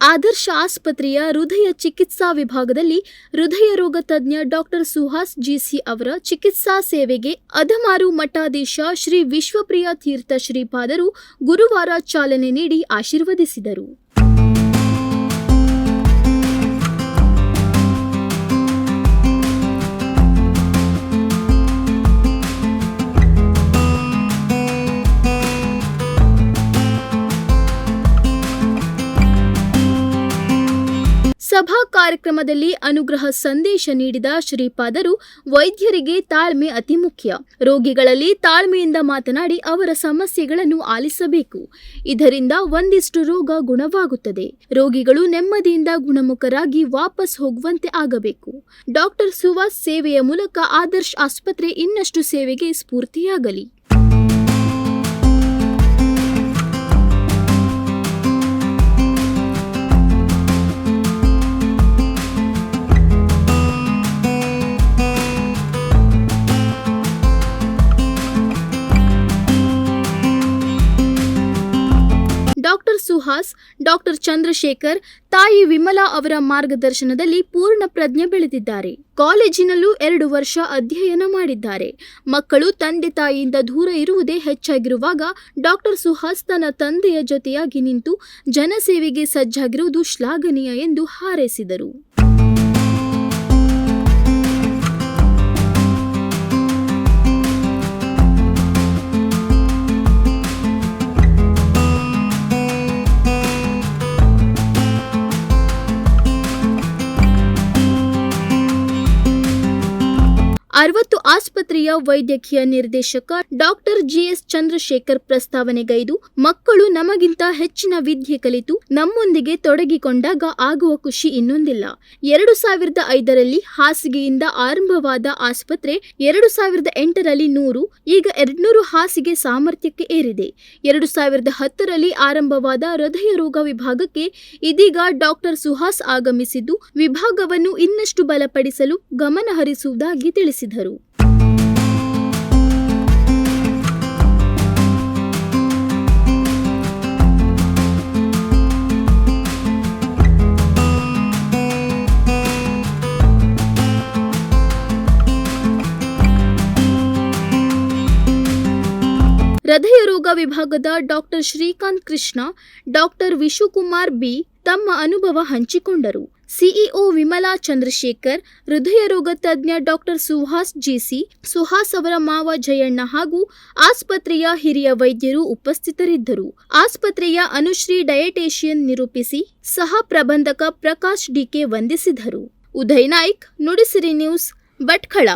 ಆದರ್ಶ ಆಸ್ಪತ್ರೆಯ ಹೃದಯ ಚಿಕಿತ್ಸಾ ವಿಭಾಗದಲ್ಲಿ ಹೃದಯ ರೋಗ ತಜ್ಞ ಡಾಕ್ಟರ್ ಸುಹಾಸ್ ಜಿಸಿ ಅವರ ಚಿಕಿತ್ಸಾ ಸೇವೆಗೆ ಅಧಮಾರು ಮಠಾಧೀಶ ಶ್ರೀ ವಿಶ್ವಪ್ರಿಯ ತೀರ್ಥ ಶ್ರೀಪಾದರು ಗುರುವಾರ ಚಾಲನೆ ನೀಡಿ ಆಶೀರ್ವದಿಸಿದರು. ಸಭಾ ಕಾರ್ಯಕ್ರಮದಲ್ಲಿ ಅನುಗ್ರಹ ಸಂದೇಶ ನೀಡಿದ ಶ್ರೀಪಾದರು, ವೈದ್ಯರಿಗೆ ತಾಳ್ಮೆ ಅತಿ ಮುಖ್ಯ. ರೋಗಿಗಳಲ್ಲಿ ತಾಳ್ಮೆಯಿಂದ ಮಾತನಾಡಿ ಅವರ ಸಮಸ್ಯೆಗಳನ್ನು ಆಲಿಸಬೇಕು. ಇದರಿಂದ ಒಂದಿಷ್ಟು ರೋಗ ಗುಣವಾಗುತ್ತದೆ. ರೋಗಿಗಳು ನೆಮ್ಮದಿಯಿಂದ ಗುಣಮುಖರಾಗಿ ವಾಪಸ್ ಹೋಗುವಂತೆ ಆಗಬೇಕು. ಡಾಕ್ಟರ್ ಸುವಾಸ್ ಸೇವೆಯ ಮೂಲಕ ಆದರ್ಶ್ ಆಸ್ಪತ್ರೆ ಇನ್ನಷ್ಟು ಸೇವೆಗೆ ಸ್ಫೂರ್ತಿಯಾಗಲಿ. ಡಾಕ್ಟರ್ ಸುಹಾಸ್, ಡಾಕ್ಟರ್ ಚಂದ್ರಶೇಖರ್, ತಾಯಿ ವಿಮಲಾ ಅವರ ಮಾರ್ಗದರ್ಶನದಲ್ಲಿ ಪೂರ್ಣ ಪ್ರಜ್ಞೆ ಬೆಳೆದಿದ್ದಾರೆ. ಕಾಲೇಜಿನಲ್ಲೂ ಎರಡು ವರ್ಷ ಅಧ್ಯಯನ ಮಾಡಿದ್ದಾರೆ. ಮಕ್ಕಳು ತಂದೆ ತಾಯಿಯಿಂದ ದೂರ ಇರುವುದೇ ಹೆಚ್ಚಾಗಿರುವಾಗ ಡಾಕ್ಟರ್ ಸುಹಾಸ್ ತನ್ನ ತಂದೆಯ ಜೊತೆಯಾಗಿ ನಿಂತು ಜನಸೇವೆಗೆ ಸಜ್ಜಾಗಿರುವುದು ಶ್ಲಾಘನೀಯ ಎಂದು ಹಾರೈಸಿದರು. ಅರವತ್ತು ಆಸ್ಪತ್ರೆಯ ವೈದ್ಯಕೀಯ ನಿರ್ದೇಶಕ ಡಾಕ್ಟರ್ ಜಿಎಸ್ ಚಂದ್ರಶೇಖರ್ ಪ್ರಸ್ತಾವನೆಗೈದು, ಮಕ್ಕಳು ನಮಗಿಂತ ಹೆಚ್ಚಿನ ವಿದ್ಯೆ ಕಲಿತು ನಮ್ಮೊಂದಿಗೆ ತೊಡಗಿಕೊಂಡಾಗ ಆಗುವ ಖುಷಿ ಇನ್ನೊಂದಿಲ್ಲ. ಎರಡು ಸಾವಿರದ ಐದರಲ್ಲಿ ಹಾಸಿಗೆಯಿಂದ ಆರಂಭವಾದ ಆಸ್ಪತ್ರೆ ಎರಡು ಸಾವಿರದ ಎಂಟರಲ್ಲಿ ನೂರು, ಈಗ ಎರಡ್ನೂರು ಹಾಸಿಗೆ ಸಾಮರ್ಥ್ಯಕ್ಕೆ ಏರಿದೆ. ಎರಡು ಸಾವಿರದ ಹತ್ತರಲ್ಲಿ ಆರಂಭವಾದ ಹೃದಯ ರೋಗ ವಿಭಾಗಕ್ಕೆ ಇದೀಗ ಡಾಕ್ಟರ್ ಸುಹಾಸ್ ಆಗಮಿಸಿದ್ದು, ವಿಭಾಗವನ್ನು ಇನ್ನಷ್ಟು ಬಲಪಡಿಸಲು ಗಮನ ಹರಿಸುವುದಾಗಿ ತಿಳಿಸಿದರು ಹೃದಯ ರೋಗ ವಿಭಾಗದ doctor Srikanth Krishna doctor Vishukumar B ತಮ್ಮ ಅನುಭವ ಹಂಚಿಕೊಂಡರು. ಸಿಇಒ ವಿಮಲಾ ಚಂದ್ರಶೇಖರ್, ಹೃದಯ ರೋಗ ತಜ್ಞ ಡಾಕ್ಟರ್ ಸುಹಾಸ್ ಜಿಸಿ, ಸುಹಾಸ್ ಅವರ ಮಾವ ಜಯಣ್ಣ ಹಾಗೂ ಆಸ್ಪತ್ರೆಯ ಹಿರಿಯ ವೈದ್ಯರು ಉಪಸ್ಥಿತರಿದ್ದರು. ಆಸ್ಪತ್ರೆಯ ಅನುಶ್ರೀ ಡಯಟೇಷಿಯನ್ ನಿರೂಪಿಸಿ ಸಹ ಪ್ರಬಂಧಕ ಪ್ರಕಾಶ್ ಡಿಕೆ ವಂದಿಸಿದರು. ಉದಯ್ ನಾಯ್ಕ್, ನುಡಿಸಿರಿ ನ್ಯೂಸ್, ಭಟ್ಕಳ.